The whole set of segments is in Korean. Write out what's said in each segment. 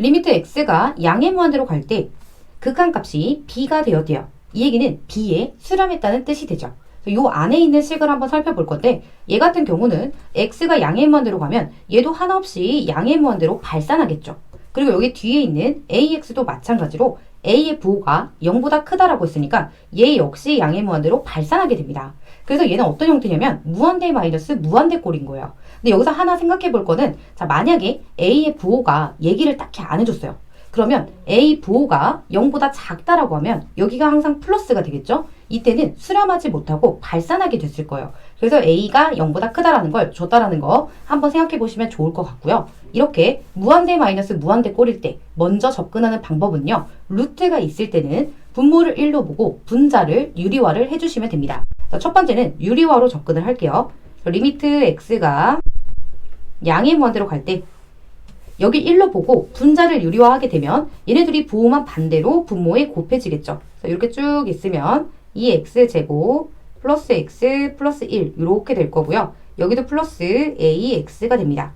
리미트 x가 양의 무한대로 갈 때 극한값이 b가 되었대요. 이 얘기는 b에 수렴했다는 뜻이 되죠. 요 안에 있는 식을 한번 살펴볼 건데 얘 같은 경우는 x가 양의 무한대로 가면 얘도 하나 없이 양의 무한대로 발산하겠죠. 그리고 여기 뒤에 있는 ax도 마찬가지로 a의 부호가 0보다 크다라고 했으니까 얘 역시 양의 무한대로 발산하게 됩니다. 그래서 얘는 어떤 형태냐면 무한대 마이너스 무한대 꼴인 거예요. 근데 여기서 하나 생각해 볼 거는 자 만약에 a의 부호가 얘기를 딱히 안 해줬어요. 그러면 a 부호가 0보다 작다라고 하면 여기가 항상 플러스가 되겠죠? 이때는 수렴하지 못하고 발산하게 됐을 거예요. 그래서 a가 0보다 크다라는 걸 줬다라는 거 한번 생각해 보시면 좋을 것 같고요. 이렇게 무한대 마이너스 무한대 꼴일 때 먼저 접근하는 방법은요. 루트가 있을 때는 분모를 1로 보고 분자를 유리화를 해주시면 됩니다. 자, 첫 번째는 유리화로 접근을 할게요. 리미트 x가 양의 무한대로 갈 때 여기 1로 보고 분자를 유리화하게 되면 얘네 들이 부호만 반대로 분모에 곱해지겠죠. 이렇게 쭉 있으면 2x제곱 플러스 x 플러스 1 이렇게 될 거고요. 여기도 플러스 ax가 됩니다.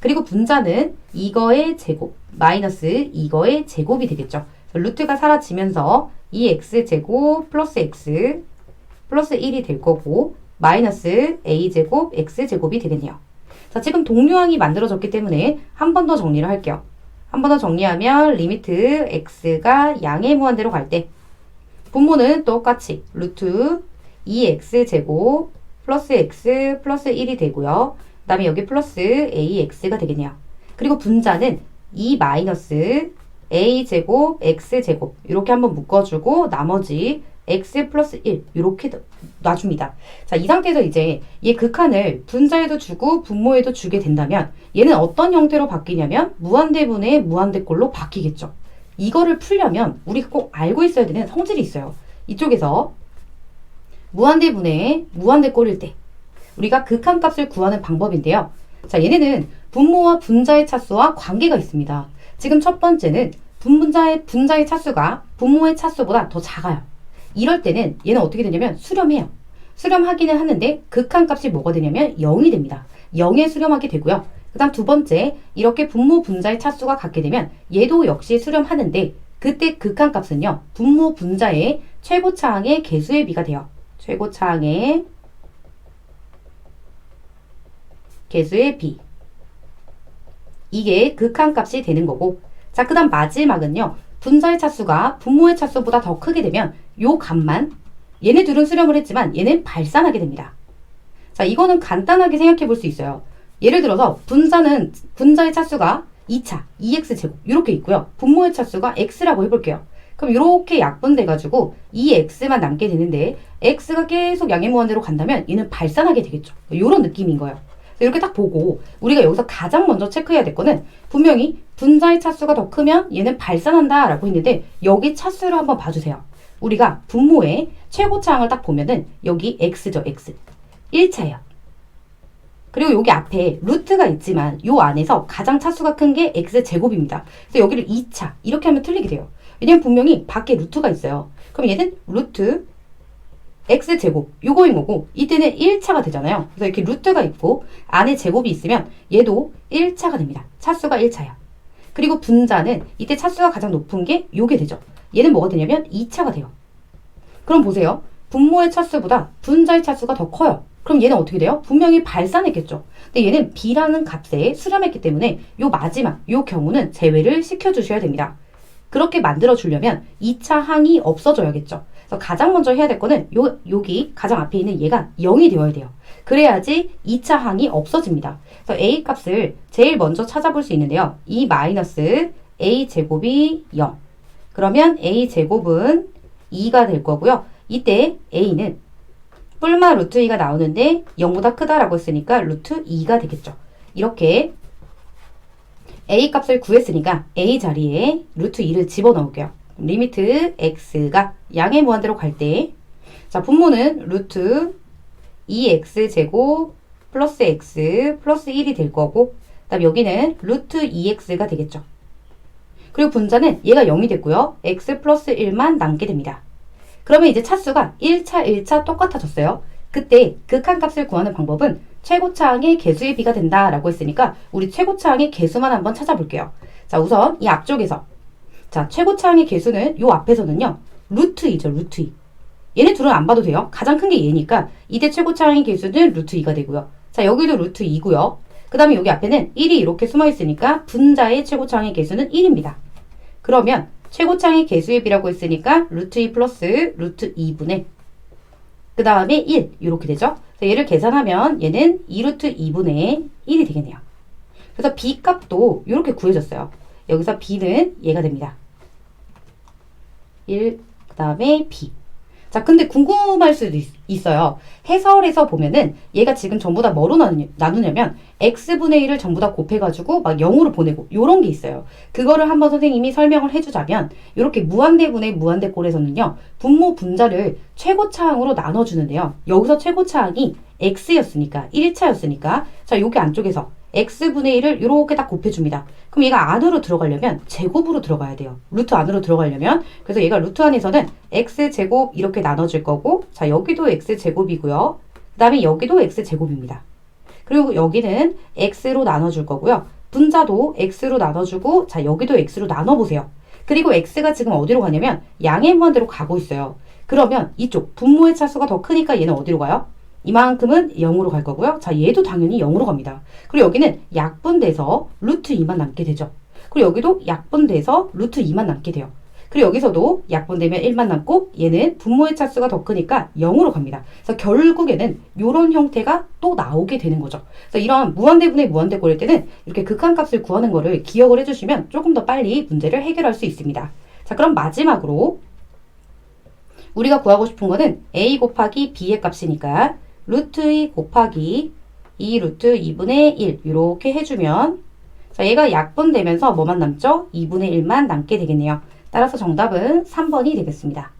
그리고 분자는 이거의 제곱 마이너스 이거의 제곱이 되겠죠. 루트가 사라지면서 2x제곱 플러스 x 플러스 1이 될 거고 마이너스 a제곱 x제곱이 되겠네요. 자, 지금 동류항이 만들어졌기 때문에 한 번 더 정리를 할게요. 한 번 더 정리하면 리미트 x가 양의 무한대로 갈 때 분모는 똑같이 루트 2x제곱 플러스 x 플러스 1이 되고요. 그 다음에 여기 플러스 ax가 되겠네요. 그리고 분자는 2 마이너스 a제곱 x제곱 이렇게 한번 묶어주고 나머지 x 플러스 1 이렇게 놔줍니다. 자, 이 상태에서 이제 얘 극한을 분자에도 주고 분모에도 주게 된다면 얘는 어떤 형태로 바뀌냐면 무한대분의 무한대꼴로 바뀌겠죠. 이거를 풀려면 우리가 꼭 알고 있어야 되는 성질이 있어요. 이쪽에서 무한대분의 무한대꼴일 때 우리가 극한값을 구하는 방법인데요. 자, 얘네는 분모와 분자의 차수와 관계가 있습니다. 지금 첫 번째는 분분자의 분자의 차수가 분모의 차수보다 더 작아요. 이럴 때는 얘는 어떻게 되냐면 수렴해요. 수렴하기는 하는데 극한 값이 뭐가 되냐면 0이 됩니다. 0에 수렴하게 되고요. 그 다음 두 번째 이렇게 분모 분자의 차수가 같게 되면 얘도 역시 수렴하는데 그때 극한 값은요. 분모 분자의 최고차항의 개수의 비가 돼요. 최고차항의 개수의 비. 이게 극한 값이 되는 거고 자, 그 다음 마지막은요. 분자의 차수가 분모의 차수보다 더 크게 되면 요 값만 얘네 둘은 수렴을 했지만 얘는 발산하게 됩니다. 자, 이거는 간단하게 생각해 볼 수 있어요. 예를 들어서 분자는 분자의 차수가 2차, 2x제곱 이렇게 있고요. 분모의 차수가 x라고 해 볼게요. 그럼 이렇게 약분돼 가지고 이 x만 남게 되는데 x가 계속 양의 무한대로 간다면 얘는 발산하게 되겠죠. 이런 느낌인 거예요. 이렇게 딱 보고 우리가 여기서 가장 먼저 체크해야 될 거는 분명히 분자의 차수가 더 크면 얘는 발산한다 라고 했는데 여기 차수를 한번 봐주세요. 우리가 분모의 최고차항을 딱 보면은 여기 x죠 x 1차예요. 그리고 여기 앞에 루트가 있지만 요 안에서 가장 차수가 큰 게 x제곱입니다. 그래서 여기를 2차 이렇게 하면 틀리게 돼요. 왜냐면 분명히 밖에 루트가 있어요. 그럼 얘는 루트 x제곱 요거인 거고 이때는 1차가 되잖아요. 그래서 이렇게 루트가 있고 안에 제곱이 있으면 얘도 1차가 됩니다. 차수가 1차야. 그리고 분자는 이때 차수가 가장 높은 게 요게 되죠. 얘는 뭐가 되냐면 2차가 돼요. 그럼 보세요. 분모의 차수보다 분자의 차수가 더 커요. 그럼 얘는 어떻게 돼요? 분명히 발산했겠죠. 근데 얘는 b라는 값에 수렴했기 때문에 요 마지막 요 경우는 제외를 시켜주셔야 됩니다. 그렇게 만들어 주려면 2차 항이 없어져야겠죠. 그래서 가장 먼저 해야 될 거는 요, 여기 가장 앞에 있는 얘가 0이 되어야 돼요. 그래야지 2차 항이 없어집니다. 그래서 a 값을 제일 먼저 찾아볼 수 있는데요. 2 마이너스 a 제곱이 0. 그러면 a 제곱은 2가 될 거고요. 이때 a는 뿔마 루트 2가 나오는데 0보다 크다라고 했으니까 루트 2가 되겠죠. 이렇게 a 값을 구했으니까 a 자리에 루트 2를 집어넣을게요. 리미트 x가 양의 무한대로 갈 때, 자, 분모는 루트 2x제곱 플러스 x 플러스 1이 될 거고, 그 다음 여기는 루트 2x가 되겠죠. 그리고 분자는 얘가 0이 됐고요. x 플러스 1만 남게 됩니다. 그러면 이제 차수가 1차, 1차 똑같아졌어요. 그때 극한값을 구하는 방법은 최고차항의 개수의 비가 된다라고 했으니까 우리 최고차항의 개수만 한번 찾아볼게요. 자, 자, 우선 이 앞쪽에서 자, 최고차항의 개수는 요 앞에서는요. 루트 2죠. 루트 2. 얘네 둘은 안 봐도 돼요. 가장 큰 게 얘니까 이대 최고차항의 개수는 루트 2가 되고요. 자, 여기도 루트 2고요. 그 다음에 여기 앞에는 1이 이렇게 숨어 있으니까 분자의 최고차항의 개수는 1입니다. 그러면 최고차항의 개수의 비라고 했으니까 루트 2 플러스 루트 2분의 그 다음에 1 이렇게 되죠. 얘를 계산하면 얘는 2루트 2분의 1이 되겠네요. 그래서 b 값도 이렇게 구해졌어요. 여기서 b는 얘가 됩니다. 1, 그 다음에 b. 자, 근데 궁금할 수도 있, 어요 해설에서 보면은 얘가 지금 전부 다 뭐로 나누, 나누냐 면 x분의 1을 전부 다 곱해가지고 막 0으로 보내고 요런 게 있어요. 그거를 한번 선생님이 설명을 해주자면 이렇게 무한대분의 무한대꼴에서는요. 분모 분자를 최고차항으로 나눠주는데요. 여기서 최고차항이 x였으니까 1차였으니까 자 여기 안쪽에서 x분의 1을 이렇게 딱 곱해줍니다. 그럼 얘가 안으로 들어가려면 제곱으로 들어가야 돼요. 루트 안으로 들어가려면 그래서 얘가 루트 안에서는 x제곱 이렇게 나눠줄 거고 자 여기도 x제곱이고요. 그 다음에 여기도 x제곱입니다. 그리고 여기는 x로 나눠줄 거고요. 분자도 x로 나눠주고 자 여기도 x로 나눠보세요. 그리고 x가 지금 어디로 가냐면 양의 무한대로 가고 있어요. 그러면 이쪽 분모의 차수가 더 크니까 얘는 어디로 가요? 이만큼은 0으로 갈 거고요. 자, 얘도 당연히 0으로 갑니다. 그리고 여기는 약분돼서 루트 2만 남게 되죠. 그리고 여기도 약분돼서 루트 2만 남게 돼요. 그리고 여기서도 약분되면 1만 남고 얘는 분모의 차수가 더 크니까 0으로 갑니다. 그래서 결국에는 이런 형태가 또 나오게 되는 거죠. 그래서 이런 무한대분의 무한대꼴일 때는 이렇게 극한값을 구하는 거를 기억을 해주시면 조금 더 빨리 문제를 해결할 수 있습니다. 자, 그럼 마지막으로 우리가 구하고 싶은 거는 a 곱하기 b의 값이니까 루트 2 곱하기 2 루트 2분의 1 이렇게 해주면 자 얘가 약분되면서 뭐만 남죠? 2분의 1만 남게 되겠네요. 따라서 정답은 3번이 되겠습니다.